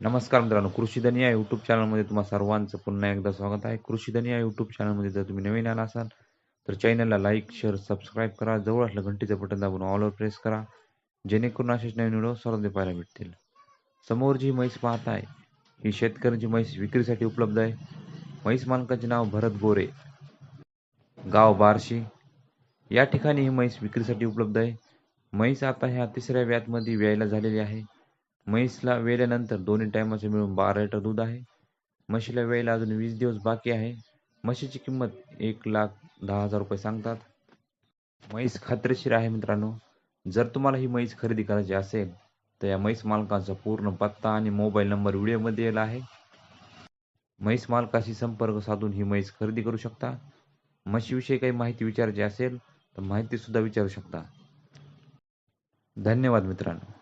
नमस्कार मित्रांनो कृषीधन या यूट्यूब चॅनलमध्ये तुम्हा सर्वांचं पुन्हा एकदा स्वागत आहे. कृषीधन या यूट्यूब चॅनलमध्ये जर तुम्ही नवीन आला असाल तर चॅनलला लाईक शेअर सबस्क्राईब करा. जवळ असलं घंटीचं बटन दाबून ऑलवर प्रेस करा. जेणेकरून असेच नवीन व्हिडिओ सर्वांनी पाहायला भेटतील. समोर जी म्हैस पाहत आहे ही शेतकऱ्यांची म्हैस विक्रीसाठी उपलब्ध आहे. म्हैस मालकाचे नाव भरत गोरे. गाव बार्शी. या ठिकाणी ही म्हैस विक्रीसाठी उपलब्ध आहे. म्हैस आता ह्या तिसऱ्या व्यातमध्ये व्यायला झालेली आहे. म्हैसला वेल्यानंतर दोन्ही टायमाचे मिळून बारा लिटर दूध आहे. म्हशीला वेळेला अजून वीस दिवस बाकी आहे. म्हशीची किंमत एक लाख दहा हजार रुपये सांगतात. म्हैस खात्रीशीर आहे मित्रांनो. जर तुम्हाला ही म्हैस खरेदी करायची असेल तर या म्हैस मालकाचा पूर्ण पत्ता आणि मोबाईल नंबर व्हिडिओमध्ये येला आहे. म्हैस मालकाशी संपर्क साधून ही म्हैस खरेदी करू शकता. म्हशीविषयी काही माहिती विचारायची असेल तर माहितीसुद्धा विचारू शकता. धन्यवाद मित्रांनो.